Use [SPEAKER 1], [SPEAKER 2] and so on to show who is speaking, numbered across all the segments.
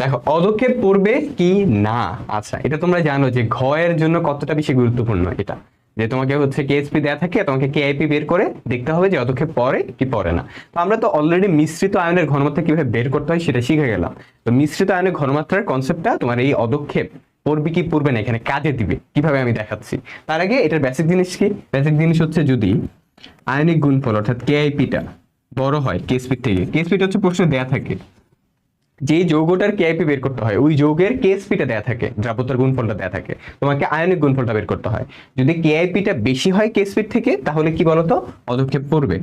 [SPEAKER 1] দেখো, অদক্ষেপ পড়বে কি? না। আচ্ছা এটা তোমরা জানো যে ঘ এর জন্য কতটা বেশি গুরুত্বপূর্ণ এটা। যে তোমাকে হচ্ছে কেএসপি দেওয়া থাকে, তোমাকে কেআইপি বের করে দেখতে হবে যে অদক্ষেপ পড়ে কি পড়ে না। তো আমরা তো অলরেডি মিশ্রিত আয়নের ঘনমাত্রা কীভাবে বের করতে হয় সেটা শিখে গেলাম। তো মিশ্রিত আয়নের ঘনমাত্রার কনসেপ্টটা তোমার এই অদক্ষেপ পড়বে কি পড়বে না এখানে কাজে দিবে, কীভাবে আমি দেখাচ্ছি। তার আগে এটার বেসিক জিনিস কি? বেসিক জিনিস হচ্ছে যদি আয়নিক গুণফল অর্থাৎ কেআইপিটা বড় হয় কেএসপি থেকে। কেএসপিটা হচ্ছে প্রশ্নে দেয়া থাকে। যে যৌগটার কেআইপি বের করতে হয়, ওই যৌগের কেএসপিটা দেয়া থাকে দ্রাবতার গুণফলটা দেয়া থাকে, তোমাকে আয়নিক গুণফলটা বের করতে হয়। যদি কেআইপিটা বেশি হয় কেএসপির থেকে, তাহলে কি বলতো? অদক্ষেপ পড়বে।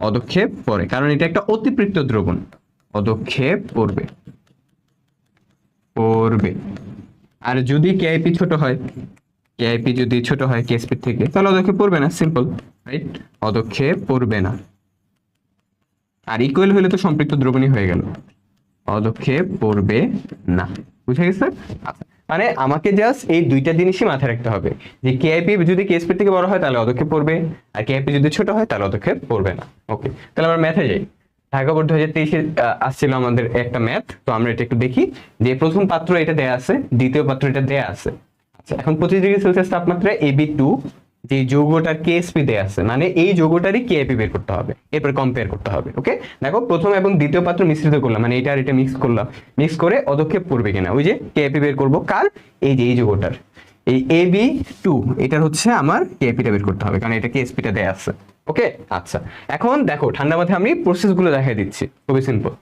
[SPEAKER 1] অদক্ষেপ পড়ে। কারণ এটা একটা অতিপৃক্ত দ্রবণ। অদক্ষেপ পড়বে। পড়বে। আর যদি কেআইপি ছোট হয় কেআইপি যদি ছোট হয় কেএসপি থেকে, তাহলে অদক্ষেপ পড়বে না। সিম্পল রাইট অদক্ষেপ পড়বে না। আর ইকুয়াল হলে তো সম্পৃক্ত দ্রবণই হয়ে গেল। পদক্ষেপ পড়বে না। বুঝে গেছে? আচ্ছা মানে আমাকে জাস্ট এই দুইটা জিনিসই মাথায় রাখতে হবে। যে কেআইপি যদি কেএসপি থেকে বড় হয়, তাহলে অদক্ষেপ পড়বে আর কেআইপি যদি ছোট হয়, তাহলে অদক্ষেপ পড়বে না। ওকে তাহলে আমরা ম্যাথে যাই। ঢাকা বোর্ড দু হাজার তেইশে আসছিল আমাদের একটা ম্যাথ তো আমরা এটা একটু দেখি। যে প্রথম পাত্র এটা দেয়া আছে, দ্বিতীয় পাত্র এটা দেয়া আছে। আচ্ছা এখন পঁচিশ ডিগ্রি সেলসিয়াস তাপমাত্রা এবি টু যে যৌগটার কেএসপি দেয়া আছে মানে এই যৌগটারই কেএপি বের করতে হবে। এরপর কম্পেয়ার করতে হবে ওকে দেখো, প্রথম এবং দ্বিতীয় পাত্র মিশ্রিত করলাম মানে এটা আর এটা মিক্স করলাম। মিক্স করে অদক্ষেপ পড়বে কিনা? ওই যে কেএপি বের করব। কার এই যে, এই যৌগটার, এই এ বি টু এটার হচ্ছে আমার কেএপিটা বের করতে হবে, কারণ এটা কেএসপিটা দেয়া আছে ওকে আচ্ছা এখন দেখো, ঠান্ডা মাথায় আমি প্রসেসগুলো দেখাই দিচ্ছি, খুবই সিম্পল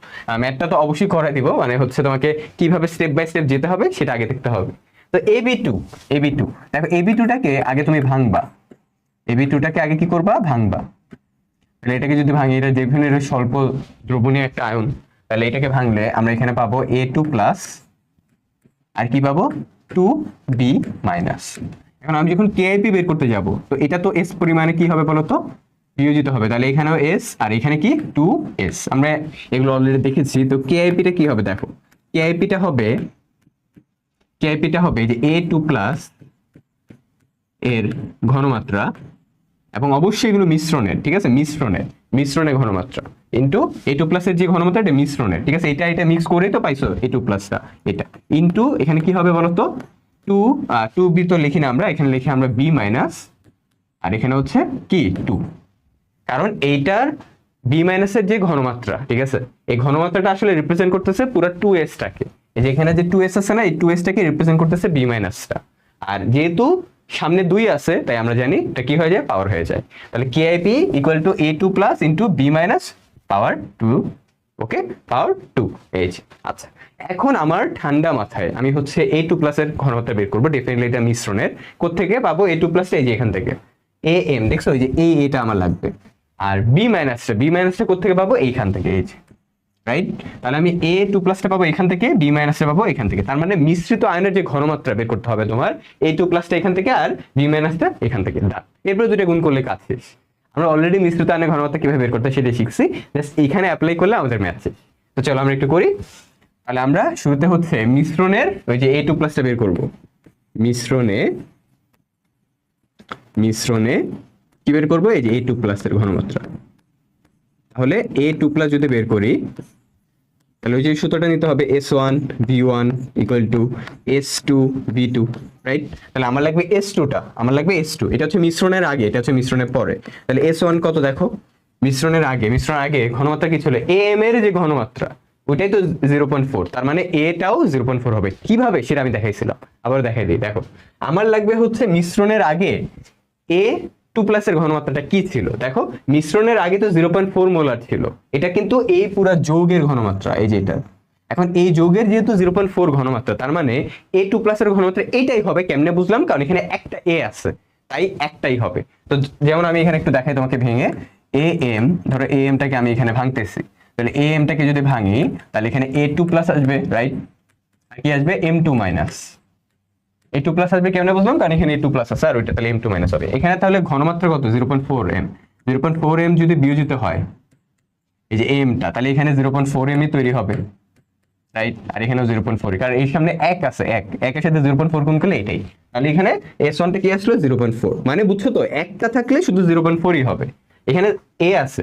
[SPEAKER 1] ম্যাথটা তো অবশ্যই করাই দিব মানে হচ্ছে তোমাকে কীভাবে স্টেপ বাই স্টেপ যেতে হবে, সেটা আগে দেখতে হবে। তো A B two A B two দেখো এ বি টুটাকে আগে তুমি ভাঙবা। এ বি টুটাকে আগে কি করবা? ভাঙবা। তাহলে এটাকে যদি ভাঙি, এটা যেখানে এটা স্বল্প দ্রবণীয় একটা আয়ন, তাহলে এটাকে ভাঙলে আমরা এখানে পাবো এ টু প্লাস আর কি পাবো? টু বি মাইনাস এখন আমি যখন কেআইপি বের করতে যাব, তো এটা তো এস পরিমাণে কি হবে বলতো? বিয়োজিত হবে। তাহলে এখানেও এস আর এখানে কি? টু এস আমরা এগুলো অলরেডি দেখেছি। তো কেআইপিটা কি হবে দেখো? কেআইপিটা হবে কেআইপিটা হবে যে এ টু প্লাস এর ঘনমাত্রা এবং অবশ্যই এগুলো মিশ্রণের, ঠিক আছে? মিশ্রণের মিশ্রণের ঘনমাত্রা ইন্টু এ টু প্লাসের যে ঘনমাত্রা, এটা মিশ্রণের, ঠিক আছে? এটা এটা মিক্স করেই তো পাইছো এ টু প্লাসটা এটা। ইন্টু এখানে কি হবে বলতো? টু টু বি তো লিখি না আমরা, এখানে লিখি আমরা বি মাইনাস আর এখানে হচ্ছে কি? টু কারণ এইটার বি মাইনাসের যে ঘনমাত্রা, ঠিক আছে? এই ঘনমাত্রাটা আসলে রিপ্রেজেন্ট করতেছে পুরো টু এসটাকে এই যে এখানে যে টু এস আছে না, এই টু এসটাকে রিপ্রেজেন্ট করতেছে বি মাইনাসটা আর যেহেতু সামনে দুই আছে, তাই আমরা জানি এটা কি হয়ে যায়? পাওয়ার হয়ে যায়। তাহলে KIP equal to A two plus into B minus power two okay power two H আচ্ছা। এখন আমার ঠান্ডা মাথায় আমি হচ্ছে এ টু প্লাসের ঘনত্ব বের করব ডেফিনেটলি এটা মিশ্রণের। কোথেকে পাবো এ টু প্লাসটা এই যে এখান থেকে? এ এম দেখছ? ওই যে এ এটা আমার লাগবে। আর বি মাইনাসটা বি মাইনাসটা কোথেকে পাবো? এইখান থেকে, এই যে। রাইট তাহলে আমি এ টু প্লাসটা পাবো এখান থেকে বি মাইনাসটা পাবো এখান থেকে। তার মানে মিশ্রিত আয়নের যে ঘনমাত্রা বের করতে হবে তোমার এ টু প্লাসটা এখান থেকে আর বি মাইনাসটা এখান থেকে এরপরে দুটো গুণ করলে কাজ শেষ। আমরা অলরেডি মিশ্রিত আয়নের ঘনমাত্রা কীভাবে বের করতে হয় সেটা শিখছি। জাস্ট এইখানে অ্যাপ্লাই করলে আমাদের ম্যাথ শেষ। তো চলো আমরা একটু করি। তাহলে আমরা শুরুতে হচ্ছে মিশ্রণের ওই যে এ টু প্লাসটা বের করব। মিশ্রণে মিশ্রণে কি বের করব? এই যে এ টু প্লাসের ঘনমাত্রা। তাহলে এ টু প্লাস যদি বের করি, তাহলে ওই যে সূত্রটা নিতে হবে S one V one equal to S two V two right তাহলে আমার লাগবে এস টুটা আমার লাগবে এস টু এটা হচ্ছে মিশ্রণের আগে, এটা হচ্ছে মিশ্রণের পরে। তাহলে এস ওয়ান কত দেখো? মিশ্রণের আগে মিশ্রণের আগে ঘনমাত্রা কি ছিল? এ এম এর যে ঘনমাত্রা ওইটাই তো জিরো পয়েন্ট ফোর তার মানে এটাও জিরো পয়েন্ট ফোর হবে। কীভাবে? সেটা আমি দেখাইছিলাম। আবার দেখাই দিই, দেখো। আমার লাগবে হচ্ছে মিশ্রণের আগে এ টু প্লাসের ঘনমাত্রাটা কি ছিল? দেখো, মিশ্রণের আগে তো জিরো পয়েন্ট ফোর মোলার ছিল। এটা কিন্তু এই পুরা যৌগের ঘনমাত্রা, এই যেটা এখন এই যৌগের যেহেতু জিরো পয়েন্ট ফোর ঘনমাত্রা, তার মানে এ টু প্লাসের ঘনমাত্রা এটাই হবে, কেমনে বুঝলাম? কারণ এখানে একটা এ আছে, তাই একটাই হবে। তো যেমন আমি এখানে একটু দেখাই তোমাকে ভেঙে। এ এম, ধরো এ এমটাকে আমি এখানে ভাঙতেছি। তাহলে এ এমটাকে যদি ভাঙি, তাহলে এখানে এ টু প্লাস আসবে রাইট আর কি আসবে? M two minus A two plus আসবে কেমনে বুঝলাম? কারণ এখানে টু প্লাস আছে, আর ওইটা তাহলে এম টু মাইনাস হবে। এখানে তাহলে ঘনমাত্রা কত? Zero point four M zero point four M যদি বিয়োজিত হয়, এই যে এমটা তাহলে এখানে জিরো পয়েন্ট ফোর এমই তৈরি হবে। রাইট আর এখানেও জিরো পয়েন্ট ফোর কারণ এর সামনে এক আছে, এক। একের সাথে জিরো পয়েন্ট ফোর গুণ করলে এটাই। তাহলে এখানে এস ওয়ানটা কি আসলো? জিরো পয়েন্ট ফোর মানে বুঝছ তো, একটা থাকলে শুধু জিরো পয়েন্ট ফোরই হবে। এখানে এ আছে,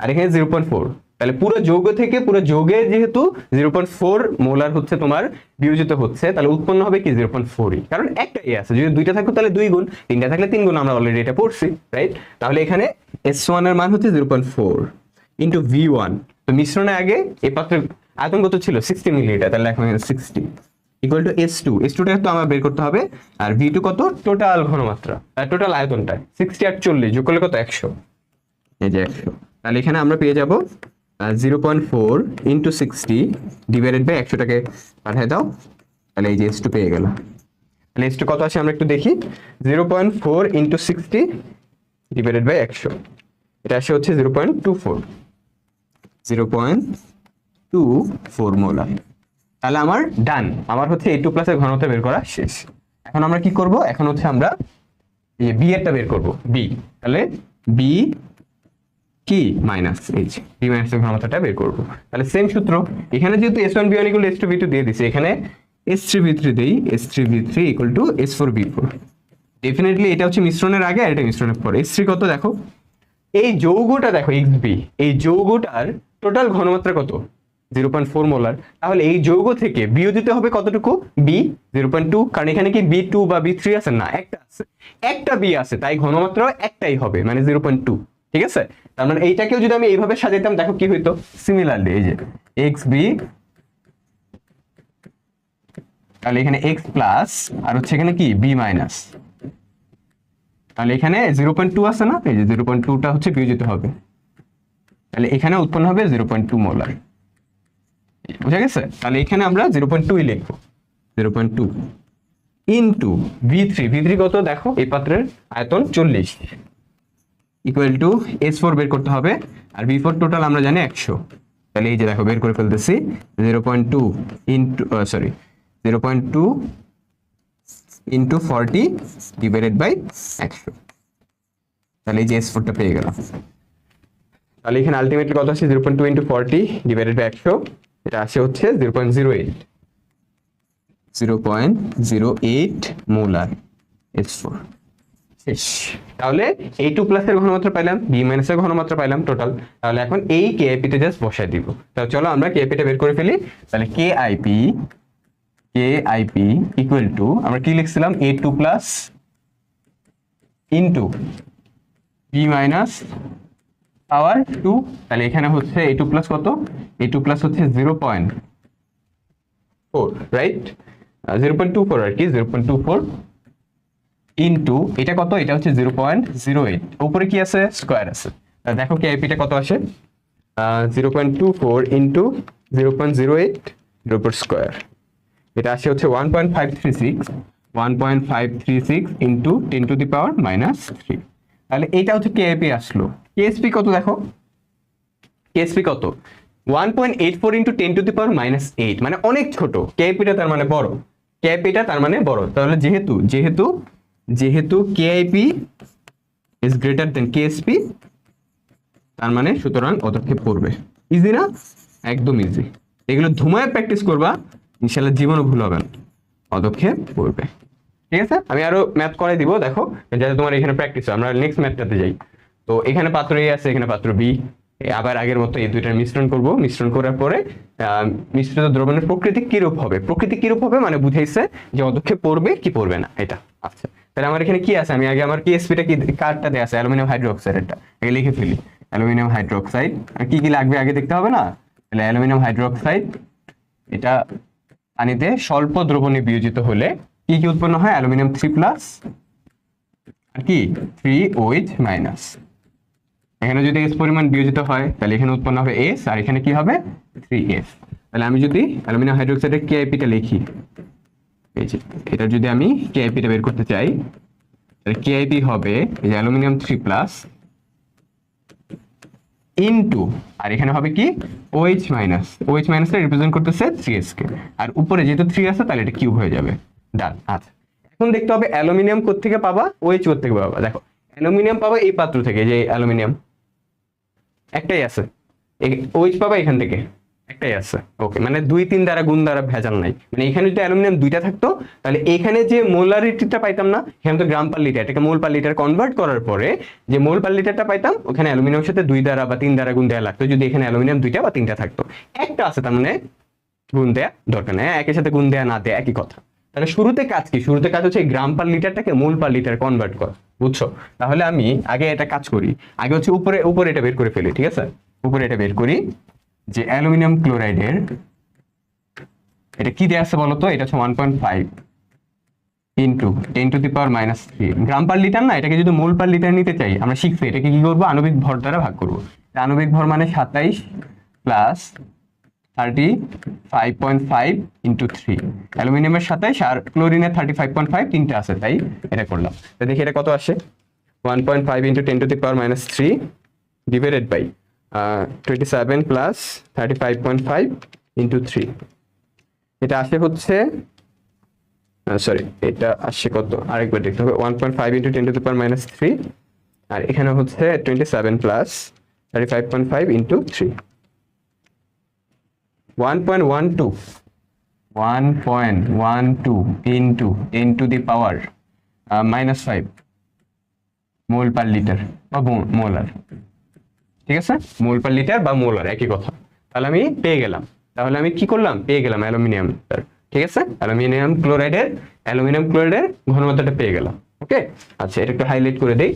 [SPEAKER 1] আর এখানে জিরো পয়েন্ট ফোর তাহলে পুরো যৌগ থেকে পুরো যৌগে যেহেতু জিরো পয়েন্ট ফোর মোলার হচ্ছে তোমার বিয়োজিত হচ্ছে, তাহলে উৎপন্ন হবে কি জিরো পয়েন্ট ফোরই কারণ একটা এ আছে, যদি দুইটা থাকতো তাহলে দুই গুণ, তিনটা থাকলে তিন গুণ, আমরা অলরেডি এটা পড়ছি রাইট তাহলে এখানে এস ওয়ানের মান হচ্ছে zero point four into V one তো মিশ্রণে আগে এ পাত্রের আয়তন কত ছিল সিক্সটি মিলিলিটার তাহলে এখন sixty equal to S two S টুটা তো আমার বের করতে হবে, আর ভি টু কত? টোটাল ঘনমাত্রা টোটাল আয়তনটা সিক্সটি আর চল্লিশ যোগ করলে কত? একশো। এই যে একশো। তাহলে এখানে আমরা পেয়ে যাব zero point four into sixty divided by একশোটাকে পাঠিয়ে দাও। তাহলে এই যে এস টু পেয়ে গেল। তাহলে এস টু কত আছে আমরা একটু দেখি। Zero point four into sixty divided by একশো। এটা আসে হচ্ছে zero point two four zero point two four molar তাহলে আমার ডান আমার হচ্ছে এই টু প্লাসের ঘনত্ব বের করা শেষ। এখন আমরা কি করব? এখন হচ্ছে আমরা বি এরটা বের করব। বি তাহলে বি কি? মাইনাস এইচ বি মাইনাস ঘনত্বটা বের করব। তাহলে সেম সূত্র। এখানে যেহেতু S one B one equal S two B two দিয়ে দিছে, এখানে এস থ্রি বি থ্রি দেই S three B three equal to S four B four definitely এটা হচ্ছে মিশ্রণের আগে আর এটা মিশ্রণের পরে। এস থ্রি কত দেখো? এই যৌগটা দেখো এক্স বি এই যৌগটার টোটাল ঘনমাত্রা কত? জিরো পয়েন্ট ফোর মোলার তাহলে এই যৌগ থেকে বিও দিতে হবে কতটুকু? বি জিরো পয়েন্ট টু কারণ এখানে কি বি টু বা বি থ্রি আছে? না, একটা আছে। একটা বি আছে, তাই ঘনমাত্রা একটাই হবে মানে জিরো পয়েন্ট টু ঠিক আছে? তার মানে এইটাকেও যদি আমি এইভাবে সাজাইতাম, দেখো কি হইতো? সিমিলারলি এই যে এক্স বি তাহলে এখানে এক্স প্লাস আর হচ্ছে এখানে কি? বি মাইনাস তাহলে এখানে জিরো পয়েন্ট টু আছে না? এই যে জিরো পয়েন্ট টুটা হচ্ছে বিয়োজিত হবে। তাহলে এখানে উৎপন্ন হবে জিরো পয়েন্ট টু মোলার বুঝা গেছে? তাহলে এখানে আমরা জিরো পয়েন্ট টুই লিখব। Zero point two into V three V three কত? দেখো, এই পাত্রের আয়তন চল্লিশ। ইকুয়াল টু এস ফোর বের করতে হবে, আর ভি ফোর টোটাল আমরা জানি একশো। তাহলে এই যে দেখো, বের করে ফেলতেছি zero point two into sorry zero point two into forty divided by একশো। তাহলে এই যে এস ফোরটা পেয়ে গেলাম। তাহলে এখানে আলটিমেটলি কত আছে zero point two into forty divided by একশো, এটা আসে হচ্ছে zero point zero eight zero point zero eight molar S four তাহলে এই টু প্লাসের ঘনমাত্রা পাইলাম বি মাইনাসের ঘনমাত্রা পাইলাম টোটাল তাহলে এখন এই কে আইপিতে জাস্ট বসাই দিব। তাহলে চলো আমরা কে আইপিটা বের করে ফেলি। তাহলে কে আইপি ইকুয়াল টু আমরা কি লিখছিলাম? A two plus into B minus power two তাহলে এখানে হচ্ছে এ টু প্লাস কত? এ টু প্লাস হচ্ছে zero point four right zero point two four আর কি zero point two four into, এটা কত? এটা হচ্ছে জিরো পয়েন্ট জিরো এইট। উপরে কি আছে? স্কোয়ার আছে। দেখো কি আইপিটা কত আসে? Zero point two four into zero point zero eight zero four square. এটা আসে হচ্ছে one point five three six. One point five three six into ten to the power minus three. তাহলে এইটা হচ্ছে কেএপি আসলো। কেএসপি কত দেখো? KSP কত? One point eight four into ten to the power minus eight. মানে অনেক ছোট। কেএপিটা তার মানে বড়। কেএপিটা তার মানে বড়। তাহলে যেহেতু যেহেতু যেহেতু KIP is greater than KSP তার মানে সুতরাং পদক্ষেপ করবে। ইজি না? একদম ইজি এগুলো ধুমায় প্র্যাকটিস করবা ইনশাল্লাহ জীবনও ভুল হবে না। পদক্ষেপ করবে। ঠিক আছে? আমি আরও ম্যাথ করাই দিব, দেখো, যাতে তোমার এখানে প্র্যাকটিস হয়। আমরা নেক্সট ম্যাথটাতে যাই। তো এখানে পাত্র এ আছে, এখানে পাত্র বি আবার আগের মতো এই দুইটার মিশ্রণ করব। মিশ্রণ করার পরে মিশ্রিত দ্রবণের প্রকৃতি কিরূপ হবে? প্রকৃতি কিরূপ হবে? মানে বুঝাইছে যে পদক্ষেপ পড়বে কি পড়বে না। এটা। আচ্ছা। তাহলে আমার এখানে কি আছে? আমি আগে আমার কেএসপিটা কি কার্ডটা দেওয়া আছে? অ্যালুমিনিয়াম হাইড্রোক্সাইডটা আগে লিখে ফেলি। Aluminium hydroxide. আর কি কি লাগবে আগে দেখতে হবে না? তাহলে অ্যালুমিনিয়াম হাইড্রোক্সাইড, এটা পানিতে স্বল্প দ্রবণে বিয়োজিত হলে কি কি উৎপন্ন হয়? অ্যালুমিনিয়াম থ্রি প্লাস, আর কি? Three OH minus. এখানে যদি এস পরিমাণ বিয়োজিত হয়, তাহলে এখানে উৎপন্ন হবে এস আর এখানে কি হবে? থ্রি এস তাহলে আমি যদি অ্যালুমিনিয়াম হাইড্রোক্সাইডের কেআইপিটা লিখি। এটা যদি আমি কেআইপিটা বের করতে চাই কেআইপি হবে এই যে অ্যালুমিনিয়াম থ্রি প্লাস ইনটু, আর এখানে হবে কি? ওএইচ মাইনাস ওএইচ মাইনাসটা রিপ্রেজেন্ট করতেছে থ্রি কে আর উপরে যেহেতু থ্রি আছে, তাহলে এটা কিউব হয়ে যাবে। ডান আচ্ছা। এখন দেখতে হবে অ্যালুমিনিয়াম কোত্থেকে পাবা ওএইচ কোত্থেকে পাবা। দেখো, অ্যালুমিনিয়াম পাবা এই পাত্র থেকে, যে অ্যালুমিনিয়াম। একটাই আছে। ওইচ পাবা এখান থেকে। একটাই আছে। ওকে মানে দুই, তিন দ্বারা গুণ দ্বারা ভেজাল নাই। মানে এখানে যদি অ্যালুমিনিয়াম দুইটা থাকতো, তাহলে এখানে যে মোলারিটিটা পাইতাম না, এখানে তো গ্রাম পার লিটার, এটাকে মোল পার লিটার কনভার্ট করার পরে যে মোল পার লিটারটা পাইতাম, ওখানে অ্যালুমিনিয়ামের সাথে দুই দ্বারা বা তিন দ্বারা গুণ দেওয়া লাগতো, যদি এখানে অ্যালুমিনিয়াম দুইটা বা তিনটা থাকতো। একটা আছে তার মানে গুণ দেয়া দরকার নেই, একের সাথে গুণ দেয়া না দেয়া, একই কথা। তাহলে শুরুতে কাজ কি? শুরুতে কাজ হচ্ছে গ্রাম পার লিটারটাকে মোল পার লিটার কনভার্ট করা, বুঝছ? তাহলে আমি আগে এটা কাজ করি, আগে হচ্ছে উপরে উপরে এটা বের করে ফেলি, ঠিক আছে? উপরে এটা বের করি যে অ্যালুমিনিয়াম ক্লোরাইডের, এটা কি দেওয়া আছে বলতো? এটা হচ্ছে one point five into ten to the power minus three gram per litre না? এটাকে যদি মোল পার লিটার নিতে চাই, আমরা শিখছি এটাকে কি করব? আণবিক ভর দ্বারা ভাগ করব। আণবিক ভর মানে সাতাইশ plus thirty five point five into three অ্যালুমিনিয়ামের সাতাইশ আর ক্লোরিনের থার্টি ফাইভ পয়েন্ট ফাইভ তিনটে আছে, তাই এটা করলাম। তো দেখি এটা কত আসে? One point five into ten to the power minus three divided by twenty seven plus thirty five point five into three এটা আসে হচ্ছে সরি এটা আসছে কত? আরেকবার দেখতে হবে one point five ten to power minus three আর এখানে হচ্ছে twenty seven plus thirty five point five into three one point one two one point one two to the power minus five mole per litre বা molar ঠিক আছে? Mole per litre বা molar একই কথা। তাহলে আমি পেয়ে গেলাম। তাহলে আমি কি করলাম? পেয়ে গেলাম অ্যালুমিনিয়াম ঠিক আছে? অ্যালুমিনিয়াম ক্লোরাইডের অ্যালুমিনিয়াম ক্লোরাইডের ঘনমাত্রাটা পেয়ে গেলাম, ওকে? আচ্ছা এটা একটু হাইলাইট করে দেই।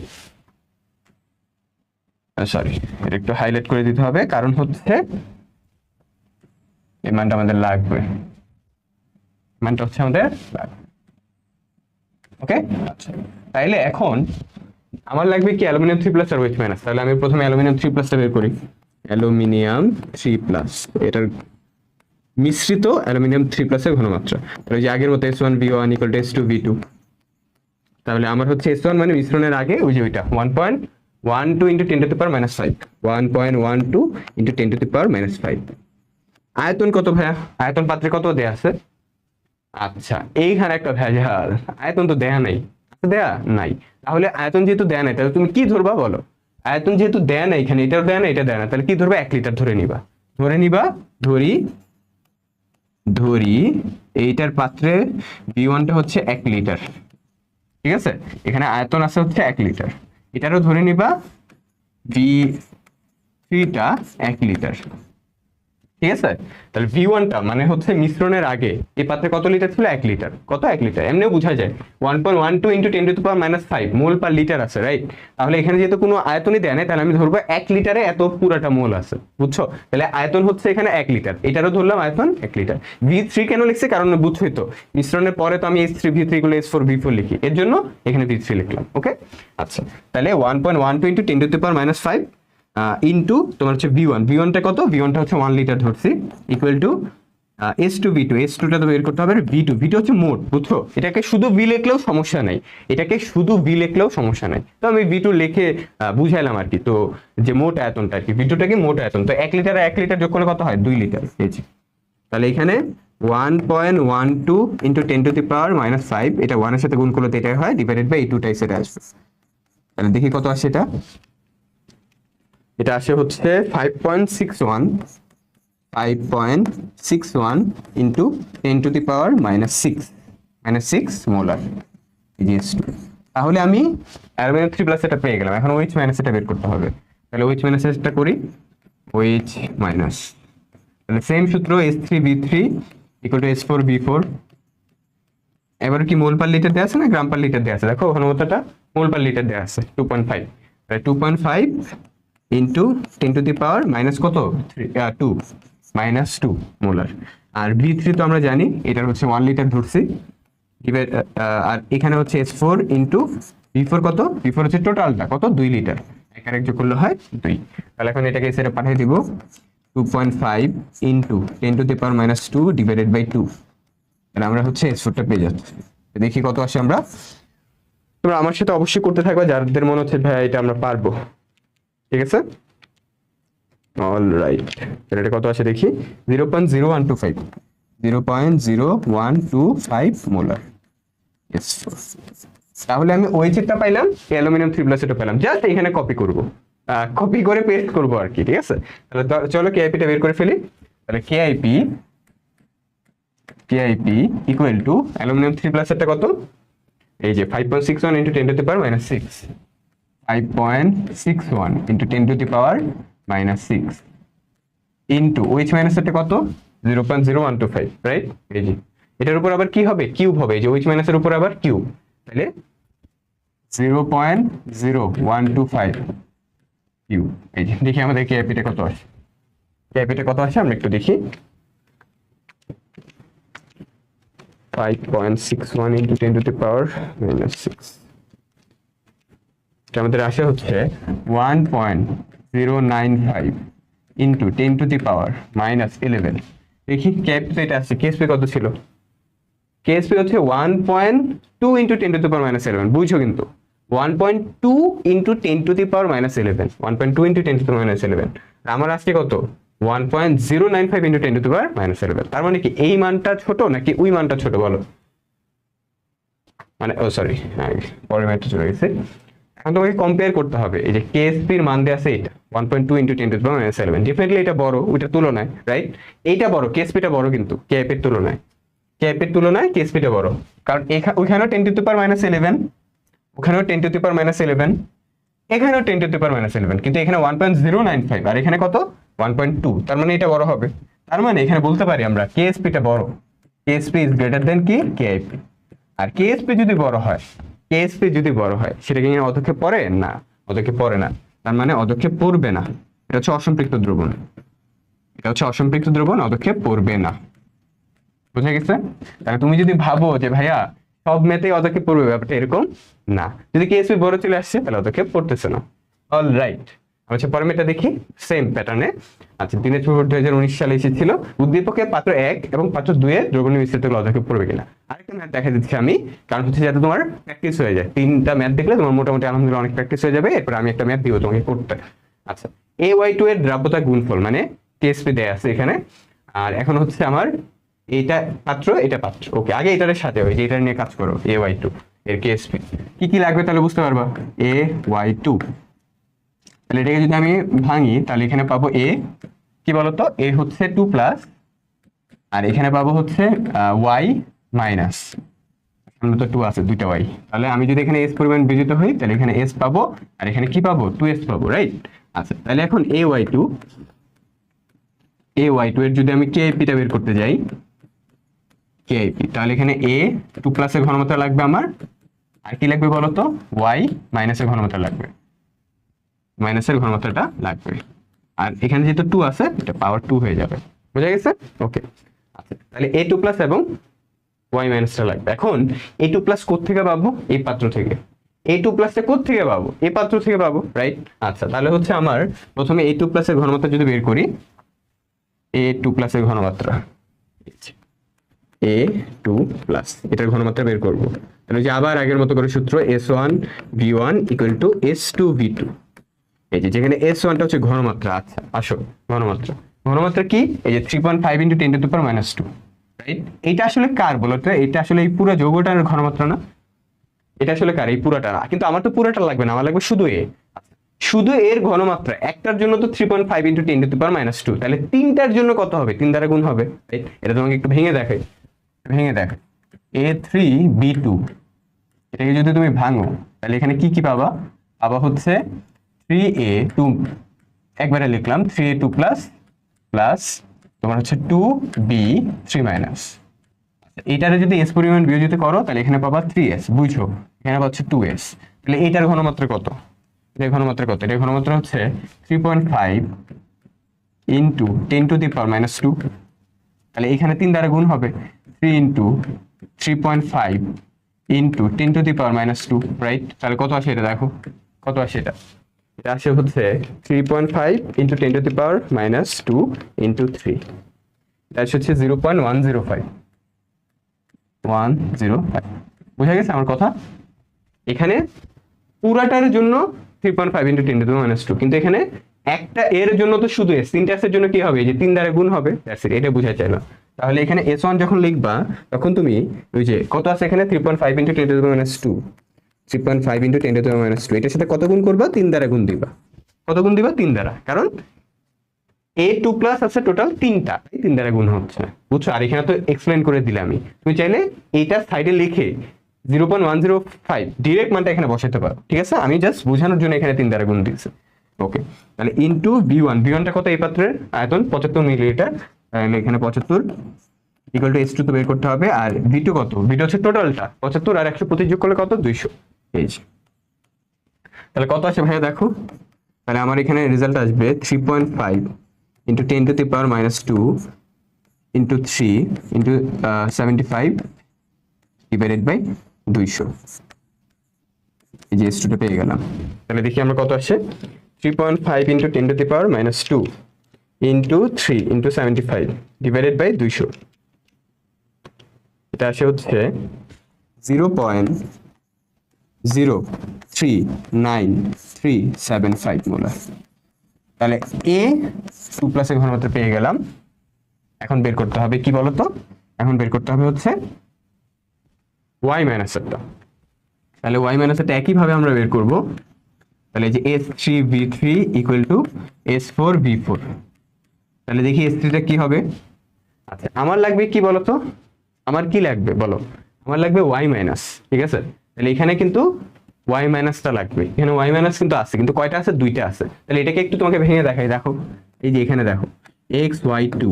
[SPEAKER 1] সরি এটা একটু হাইলাইট করে দিতে হবে, কারণ হচ্ছে এই মানটা আমাদের লাগবে। মানটা হচ্ছে আমাদের ওকে? আচ্ছা তাইলে এখন আমার লাগবে কি অ্যালুমিনিয়াম থ্রি প্লাস আর ওয়েট মাইনাস তাহলে আমি প্রথমে অ্যালুমিনিয়াম থ্রি প্লাসটা বের করি। অ্যালুমিনিয়াম থ্রি প্লাস, এটার মিশ্রিত অ্যালুমিনিয়াম থ্রি প্লাসের ঘনমাত্রা। তাহলে যে আগের মতো S one V one equal to S two V two তাহলে আমার হচ্ছে এস ওয়ান মানে মিশ্রণের আগে ওই যে ওইটা one point one two into ten to the power minus five one point one two into ten to the power minus five আয়তন কত ভাইয়া? আয়তন পাত্রে কত দেয়া আছে? আচ্ছা এইখানে একটা ভেজাল। আয়তন তো দেয়া নাই। দেয়া নাই। তাহলে আয়তন যেহেতু দেয়া নাই, তাহলে তুমি কি ধরবা বলো? আয়তন যেহেতু দেয়া নাই, এখানে এটাও দেয়া নাই, এটা দেয়া না তাহলে কি ধরবা? এক লিটার ধরে নিবা। ধরে নিবা, ধরি ধরি, এইটার পাত্রে বি ওয়ানটা হচ্ছে এক লিটার ঠিক আছে? এখানে আয়তন আছে হচ্ছে এক লিটার এটারও ধরে নিবা ভি থ্রিটা এক লিটার ঠিক আছে? তাহলে ভি ওয়ানটা মানে হচ্ছে মিশ্রণের আগে এই পাত্রে কত লিটার ছিল? এক লিটার কত? এক লিটার এমনিও বোঝা যায়। One point one two into ten to power minus five mole per litre আছে রাইট তাহলে এখানে যেহেতু কোনো আয়তনই দেয় না তাহলে আমি ধরবো এক লিটারে এত পুরাটা মোল আছে, বুঝছ? তাহলে আয়তন হচ্ছে এখানে এক লিটার এটারও ধরলাম আয়তন এক লিটার ভি থ্রি কেন লিখছে? কারণ বুঝছোই তো। মিশ্রণের পরে তো আমি এস থ্রি ভি থ্রি গুলো এস ফোর ভি ফোর লিখি। এর জন্য এখানে ভি থ্রি লিখলাম ওকে আচ্ছা। তাহলে one point one two into ten to power minus five into তোমার হচ্ছে ভি ওয়ান ভি ওয়ানটা কত? ভি ওয়ানটা হচ্ছে ওয়ান লিটার ধরছি। Equal to S two V two S টুটা তো বের করতে হবে ভি টু ভি টু হচ্ছে মোট, বুঝছ? এটাকে শুধু ভি লিখলেও সমস্যা নাই। এটাকে শুধু ভি লিখলেও সমস্যা নাই। তো আমি ভি টু লিখে বুঝাইলাম আর কি। তো যে মোট আয়তনটা আর কি। ভি টুটাকে মোট আয়তন? তো এক লিটার এক লিটার যোগ করলে কত হয়? দুই লিটার এই তাহলে এখানে one point one two into ten to the power minus five এটা ওয়ানের সাথে গুণ করলে তো এটাই হয় ডিভাইডেড বাই এই টুটাই সেটা আসবে। তাহলে দেখি কত আসে এটা? এটা আসে হচ্ছে five point six one five point six one into ten to the power minus six minus six molar EGS to তাহলে আমি অ্যালুমিনিয়াম থ্রি প্লাস এটা পেয়ে গেলাম। এখন ওইচ মাইনাস এটা বের করতে হবে। তাহলে ওইচ মাইনাস এটা করি? ওইচ মাইনাস তাহলে সেম সূত্র S three V three equal to S four V four এবার কি মোল পার লিটার দেওয়া আছে না গ্রাম পার লিটার দেওয়া আছে? দেখো ঘনমাত্রাটা মোল পার লিটার দেওয়া আছে two point five two point five into ten to the power minus কত? Two minus two molar. আর ভি থ্রি তো আমরা জানি এটার হচ্ছে ওয়ান লিটার ধরছি। আর এখানে হচ্ছে S four into V four কত? ভি ফোর হচ্ছে টোটালটা কত? দুই লিটার এক এক যোগ করলে হয় দুই। তাহলে এখন এটাকে সেটা পাঠিয়ে দিব। Two point five into ten to the power minus two divided by two তাহলে আমরা হচ্ছে এস ফোরটা পেয়ে যাচ্ছি। দেখি কত আসে আমরা। তোমরা আমার সাথে অবশ্যই করতে থাকবে যাদের মনে হচ্ছে ভাই এটা আমরা পারব। ঠিক আছে? অল রাইট তাহলে এটা কত আছে দেখি? Zero point zero one two five zero point zero one two five molar তাহলে আমি ওই চিটটা পাইলাম অ্যালুমিনিয়াম থ্রি প্লাস এটা পেলাম জাস্ট এখানে কপি করব। কপি করে পেস্ট করব আর কি, ঠিক আছে? তাহলে চলো কেআইপিটা বের করে ফেলি। তাহলে KIP KIP equal to aluminium three plus একটা কত? এই যে five point six one into ten to the power minus six 5.61 into 10 to the power minus 6 into which minus এটা কত? 0.0125 right? এই যে, এটার উপর আবার কি হবে? কিউব হবে, এই যে which minus এর উপর আবার কিউব তাহলে 0.0125 কিউব এই যে, দেখি আমাদের ক্যাপিটা কত আসে। ক্যাপিটা কত আসে? আমরা একটু দেখি। 5.61 into 10 to the power minus 6 তো আমাদের আসে হচ্ছে one point zero nine five into ten to the power minus eleven দেখি ক্যাপিপেট আসছে কেসপি কত ছিল? কেএসপি হচ্ছে one point two into ten to the power minus eleven বুঝছ কিন্তু? One point two into ten to the power minus eleven one point two into ten to the minus eleven আমার আজকে কত? One point zero nine five into ten to the power minus eleven তার মানে কি এই মানটা ছোট নাকি ওই মানটা ছোট বলো? মানে ও সরি হ্যাঁ, পরের মানটা চলে গেছে। তোমাকে কম্পেয়ার করতে হবে। এই যে কেএসপির মান দেওয়া আছে এটা one point two into ten to minus seven এটা বড় ওইটার তুলনায় রাইট এইটা বড় কেএসপিটা বড় কিন্তু কেএপের তুলনায়। কেএপের তুলনায় কেএসপিটা বড়। কারণ ওইখানেও ten to power minus eleven ওখানেও ten to power minus eleven এখানেও ten to power minus eleven কিন্তু এখানে one point zero nine five আর এখানে কত? ওয়ান পয়েন্ট টু তার মানে এটা বড় হবে। তার মানে এখানে বলতে পারি আমরা কেএসপিটা বড়। কেএসপি ইজ গ্রেটার দেন কি কেআইপি আর কেএসপি যদি বড় হয় কেএসপি যদি বড় হয়, সেটা কি অধক্ষেপ পড়ে না, অধক্ষেপ পড়ে না। তার মানে অধক্ষেপ পড়বে না। এটা হচ্ছে অসম্পৃক্ত দ্রবণ। এটা হচ্ছে অসম্পৃক্ত দ্রবণ অদক্ষেপ পড়বে না। বুঝে গেছে? তাহলে তুমি যদি ভাবো যে, ভাইয়া, সব মেতেই অধক্ষেপ পড়বে, ব্যাপারটা এরকম? না। যদি কেএসপি বড় চলে আসছে, তাহলে অধক্ষেপ পড়তেছে না। অল রাইট হচ্ছে পরের এটা দেখি সেম প্যাটার্নে আচ্ছা দিনাজপুর বোর্ড হাজার উনিশ সালে এসেছিল। উদ্দীপকে পাত্র এক এবং পাত্র দুয়ে দ্রবণীয় মিশ্রিত অদক্ষেপ পড়বে কিনা। আরেকটা ম্যাথ দেখা দিচ্ছি আমি, কারণ হচ্ছে যাতে তোমার প্র্যাকটিস হয়ে যায়। তিনটা ম্যাথ দেখলে তোমার মোটামুটি আলহামদুলিল্লাহ অনেক প্র্যাকটিস হয়ে যাবে, এরপর আমি একটা ম্যাথ দিব তোমাকে করতে আচ্ছা এ ওয়াই টু এর দ্রাব্যতা গুণফল মানে টিএসপি দেয়া আছে এখানে। আর এখন হচ্ছে আমার এইটা পাত্র, এটা পাত্র। ওকে আগে এটার সাথে যে এটা নিয়ে কাজ করো এ ওয়াই টু এর কেএসপি কি কি লাগবে তাহলে বুঝতে পারবা? এ ওয়াই টু তাহলে এটাকে যদি আমি ভাঙি, তাহলে এখানে পাবো এ কি বলতো? এ হচ্ছে টু প্লাস আর এখানে পাবো হচ্ছে ওয়াই মাইনাস সামনে তো টু আছে, দুইটা ওয়াই তাহলে আমি যদি এখানে এস পরিমাণ বিজিত হই, তাহলে এখানে এস পাবো, আর এখানে কি পাবো? টু এস পাবো রাইট আচ্ছা তাহলে এখন A Y two A Y two এর যদি আমি কেআইপিটা বের করতে যাই কেআইপি তাহলে এখানে এ টু প্লাসের ঘনমাত্রা লাগবে আমার, আর কি লাগবে বলতো? ওয়াই মাইনাসের ঘনমাত্রা লাগবে। মাইনাসের ঘনমাত্রাটা লাগবে। আর এখানে যেহেতু টু আছে, এটা পাওয়ার টু হয়ে যাবে। বুঝা গেছে? ওকে আচ্ছা তাহলে এ টু প্লাস এবং ওয়াই মাইনাসটা লাগবে। এখন এ টু প্লাস থেকে পাবো? এই পাত্র থেকে। এ টু প্লাসটা থেকে পাবো? এই পাত্র থেকে পাবো রাইট আচ্ছা তাহলে হচ্ছে আমার প্রথমে এ টু প্লাসের ঘনমাত্রা যদি বের করি এ টু প্লাসের ঘনমাত্রা। এ টু প্লাস এটার ঘনমাত্রা বের করব। তাহলে যে আবার আগের মতো করে সূত্র S one V one equal to S two V two এই যে যেখানে এস ওয়ানটা হচ্ছে ঘনমাত্রা আচ্ছা আসো, ঘনমাত্রা। ঘনমাত্রা কি? এই যে three point five into ten to power minus two right এইটা আসলে কার বলো তো? এটা আসলে এই পুরো যৌগটার ঘনমাত্রা না? এটা আসলে কার? এই পুরাটা না। কিন্তু আমার তো পুরাটা লাগবে না, আমার লাগবে শুধু এ। শুধু এর ঘনমাত্রা, একটার জন্য তো three point five into ten to power minus two তাহলে তিনটার জন্য কত হবে? তিন দ্বারা গুণ হবে? এটা তোমাকে একটু ভেঙে দেখাই, ভেঙে দেখ এ থ্রি বি টু এটাকে যদি তুমি ভাঙো, তাহলে এখানে কি কি পাবা? পাবা হচ্ছে থ্রি এ টু একবারে লিখলাম three A two plus plus তোমার হচ্ছে টু বি থ্রি মাইনাস এইটারে যদি এস পরিমাণ বিয়োজিত করো, তাহলে এখানে পাবা থ্রি এস বুঝছ? এখানে পাচ্ছে টু এস তাহলে এইটার ঘনমাত্রা কত? এটার ঘনমাত্রা কত? এটার ঘনমাত্রা হচ্ছে three point five into ten to the power minus তাহলে এখানে তিন দ্বারা গুণ হবে। Three into three point five into ten to the power minus two right তাহলে কত আসে এটা দেখো? কত আসে এটা? এটা আসে হচ্ছে three point five into ten to the power minus two into three এটা আসে হচ্ছে zero point one zero five one zero five বোঝা গেছে আমার কথা? এখানে পুরাটার জন্য three point five into ten to minus two কিন্তু এখানে একটা এর জন্য তো শুধু এস এর জন্য কি হবে? যে তিন দ্বারা গুণ হবে it, এটা বোঝা চাইলো তাহলে এখানে এস ওয়ান যখন লিখবা তখন তুমি ওই যে কত আছে এখানে? Three point five into ten to minus two three point five into ten to minus two এটার সাথে কত গুণ করবা? তিন দ্বারা গুণ দিবা। কত গুণ দিবা? তিন দ্বারা। কারণ এ টু প্লাস আছে টোটাল তিনটা। তিন দ্বারা গুণ হচ্ছে বুঝছ? আর এখানে তো এক্সপ্লেন করে দিলে আমি। তুমি চাইলে এইটা সাইডে লিখে zero point one zero five direct মানটা এখানে বসাতে পারো। ঠিক আছে? আমি জাস্ট বোঝানোর জন্য এখানে তিন দ্বারা গুণ দিয়েছি। ওকে তাহলে ইন্টু ভি ওয়ান ভি ওয়ানটা কত এই পাত্রের? আয়তন পঁচাত্তর মিলিলিটার এখানে পঁচাত্তর ইকুয়াল টু এস টু তো বের করতে হবে। আর ভি টু কত? ভি টু হচ্ছে টোটালটা পঁচাত্তর আর একশো পঁচিশ যোগ করলে কত? দুইশো। যে তাহলে কত আসে ভাইয়া দেখো? তাহলে আমার এখানে রেজাল্ট আসবে three point five into ten to the power minus two into three into seventy five divided by দুইশো। এই যে স্টুটা পেয়ে গেলাম। তাহলে দেখি আমরা কত আসে? Three point five into ten to the power minus two into three into seventy five divided by দুইশো। এটা আসে হচ্ছে zero point zero, three, nine, three, seven, five molar. তাহলে এ টু প্লাসের ঘনমাত্রা পেয়ে গেলাম। এখন বের করতে হবে কি বলতো? এখন বের করতে হবে হচ্ছে ওয়াই মাইনাসেরটা তাহলে ওয়াই মাইনাসেরটা একইভাবে আমরা বের করব। তাহলে যে S three V three equal to S four V four তাহলে দেখি এস থ্রিটা কি হবে? আচ্ছা আমার লাগবে কি বলতো? আমার কি লাগবে বলো? আমার লাগবে ওয়াই মাইনাস ঠিক আছে? তাহলে এখানে কিন্তু ওয়াই মাইনাসটা লাগবে। এখানে ওয়াই মাইনাস কিন্তু আছে, কিন্তু কয়টা আছে? দুইটা আছে। তাহলে এটাকে একটু তোমাকে ভেঙে দেখাই, দেখো। এই যে এখানে দেখো এক্স ওয়াই টু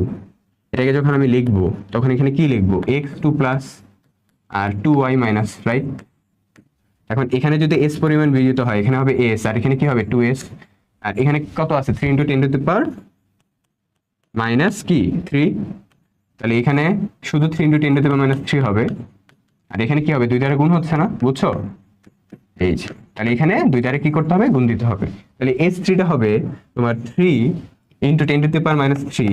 [SPEAKER 1] এটাকে যখন আমি লিখব, তখন এখানে কি লিখব? এক্স টু প্লাস আর টু ওয়াই মাইনাস রাইট এখন এখানে যদি এস পরিমাণ বিজিত হয়, এখানে হবে এস আর এখানে কি হবে? টু এস আর এখানে কত আছে? Three into ten to the power minus কি? থ্রি তাহলে এখানে শুধু three into ten to the power minus three হবে। আর এখানে কি হবে? দুই দ্বারা গুণ হচ্ছে না, বুঝছ? এই যে, তাহলে এখানে দুই দ্বারা কি করতে হবে? গুণ দিতে হবে। তাহলে এস থ্রিটা হবে তোমার three into ten to the power minus three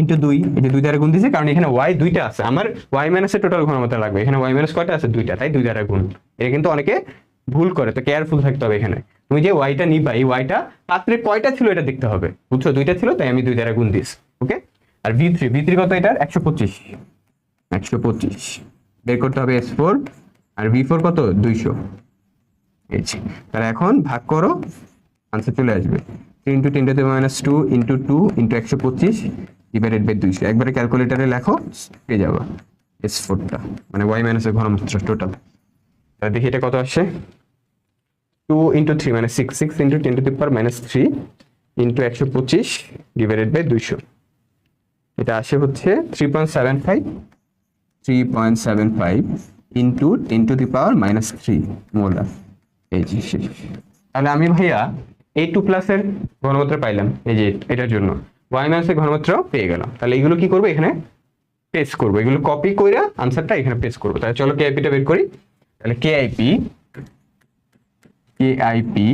[SPEAKER 1] into দুই। এই যে দুই দ্বারা গুণ দিয়েছে, কারণ এখানে ওয়াই দুইটা আছে। আমার ওয়াই মাইনাসের টোটাল ঘনমাত্রা লাগবে। এখানে ওয়াই মাইনাস কয়টা আছে? দুইটা। তাই দুই দ্বারা গুণ। এটা কিন্তু অনেকে ভুল করে, তো কেয়ারফুল থাকতে হবে এখানে। তুমি যে ওয়াইটা নিবা, এই ওয়াইটা পাত্রে কয়টা ছিল এটা দেখতে হবে। বুঝছ? দুইটা ছিল, তাই আমি দুই দ্বারা গুণ দিস ওকে আর ভি থ্রি ভি থ্রি কত এটার? একশো পঁচিশ। একশো পঁচিশ। বের করতে হবে এস ফোর আর ভি ফোর কত? দুইশো। এই। তাহলে এখন ভাগ করো আনসার চলে আসবে। Three into ten to minus two into two into একশো পঁচিশ ডিভাইডেড বাই দুইশো। একবারে ক্যালকুলেটারে লেখো, পেয়ে যাবা এস ফোরটা মানে ওয়াই মাইনাসের ঘনমাত্রা টোটাল তাহলে দেখি এটা কত আসে টু ইন্টু থ্রি মানে six six into ten to power minus three into একশো পঁচিশ ডিভাইডেড বাই দুইশো। এটা আসে হচ্ছে three point seven five three point seven five into ten to the power minus three molar তাহলে আমি ভাইয়া এই টু প্লাসের ঘনমাত্রা পাইলাম। এই যে এটার জন্য। ওয়াই মাইনাসের ঘনমাত্রাও পেয়ে গেলাম। তাহলে এগুলো কি করব? এখানে পেস্ট করব। এগুলো কপি করে আনসারটা এখানে পেস্ট করব। তাহলে চলো কে আইপিটা বের করি। তাহলে K IP K IP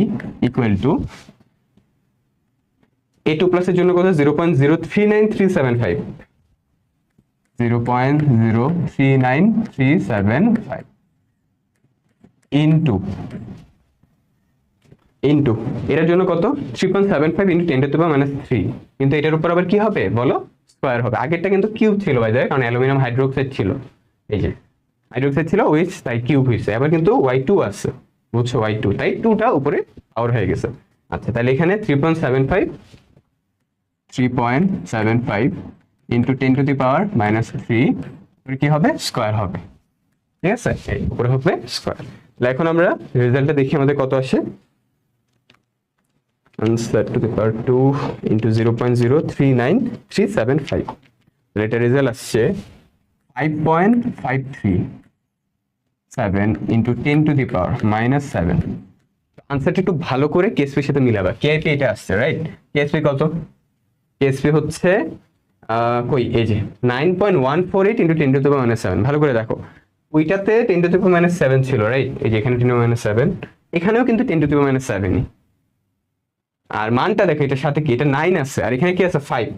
[SPEAKER 1] equal to A two প্লাসের জন্য কত? Zero point zero three nine three seven five into এটার জন্য কত? Three point seven five into ten to minus three কিন্তু এটার উপর আবার কি হবে? বলো? স্কোয়ার হবে। আগেরটা কিন্তু কিউব ছিল বাই কারণ অ্যালুমিনিয়াম হাইড্রোক্সাইড ছিল। এই যে হাইড্রোক্সাইড ছিল উইচ তাই কিউব হয়েছে। এবার কিন্তু ওয়াই টু আছে। বুঝছ ওয়াই টু তাই টুটা উপরে পাওয়ার হয়ে গেছে। আচ্ছা তাহলে এখানে three point seven five three point seven five into ten to the power minus three কি হবে? স্কোয়ার হবে। ঠিক আছে? উপরে হবে স্কোয়ার তাহলে এখন আমরা রেজাল্টটা দেখি আমাদের কত আসে। Answer to the power two into zero point zero three nine three seven five এটা রেজাল্ট আসছে five point five three seven into ten to the power minus seven আনসারটা একটু ভালো করে কেএসপির সাথে মিলাবা। কেআইপি এটা আসছে রাইট কেএসপি কত? কেএসপি হচ্ছে কই? এই যে nine point one four eight into ten to the minus seven ভালো করে দেখো। ওইটাতে ten to the minus seven ছিল রাইট এই যে, এখানে টেন মাইনাস সেভেন এখানেও কিন্তু টেন টু দি মাইনাস সেভেনই আর মানটা দেখো, এটার সাথে কি? এটা নাইন আছে। আর এখানে কি আছে? ফাইভ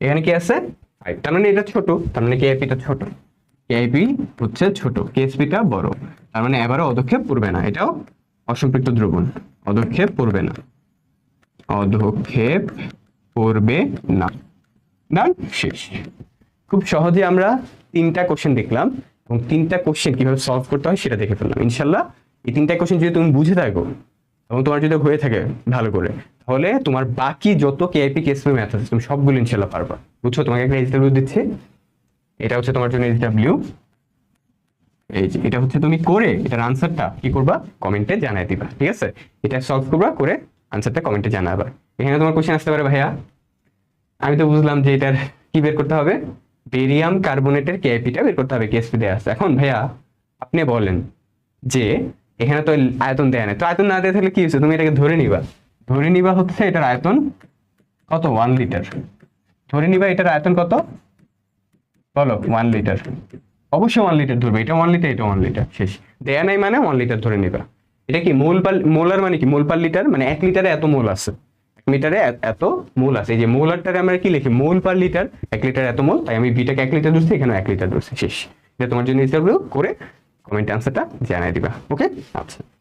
[SPEAKER 1] এখানে কি আছে? ফাইভ তার মানে এটা ছোট। তার মানে কেআইপিটা ছোট। কেআইপি হচ্ছে ছোট। কেএসপিটা বড়। তার মানে এবারও অদক্ষেপ পড়বে না। এটাও অসম্পৃক্ত দ্রবণ। অদক্ষেপ পড়বে না। অদক্ষেপ পড়বে না। ডান শেষ। খুব সহজে আমরা তিনটা কোশ্চেন দেখলাম এবং তিনটা কোশ্চেন কীভাবে সলভ করতে হয় সেটা দেখে ফেললাম। ইনশাল্লাহ, এই তিনটা কোশ্চেন যদি তুমি বুঝে থাকো এবং তোমার যদি হয়ে থাকে ভালো করে, তাহলে তোমার বাকি যত কেআইপি কেএসপি ম্যাথ আছে, তুমি সবগুলো ইনশাল্লাহ পারবা। বুঝছ? তোমাকে একটা এইচডাব্লিউ দিচ্ছি। এটা হচ্ছে তোমার জন্য এইচডাব্লিউ এই যে, এটা হচ্ছে তুমি করে, এটার আনসারটা কি করবা? কমেন্টে জানাই দিবা। ঠিক আছে? এটা সলভ করবা, করে আনসারটা কমেন্টে জানাবা। এখানে তোমার কোশ্চেন আসতে পারে ভাইয়া। আমি তো বুঝলাম যে এটার কি বের করতে হবে? বেরিয়াম কার্বনেটের কেআইপিটা বের করতে হবে, কেএসপি দেওয়া আছে। এখন ভাইয়া, আপনি বলেন যে এখানে তো আয়তন দেয় না তো আয়তন না দেয় তাহলে কি হচ্ছে? তুমি এটাকে ধরে নিবা। ধরে নিবা হচ্ছে এটার আয়তন কত? ওয়ান লিটার ধরে নিবা এটার আয়তন কত? বলো ওয়ান লিটার অবশ্যই ওয়ান লিটার ধরবে। এটা ওয়ান লিটার এটা ওয়ান লিটার শেষ। দেয়া নাই মানে ওয়ান লিটার ধরে নিবা। এটা কি মোল পার মোলার মানে কি? মোল পার লিটার মানে এক লিটারে এত মোল আছে। এ- এত মোল আছে। এই যে মোলারটারে আমরা কি লিখি? মোল পার লিটার, এক লিটার এত মোল, তাই আমি বিটাকে এক লিটার ধরছি এখানে এক লিটার ধরছি। শেষ। এটা তোমার জন্য হিসাব করে কমেন্ট আনসারটা জানাই দিবা। ওকে আচ্ছা।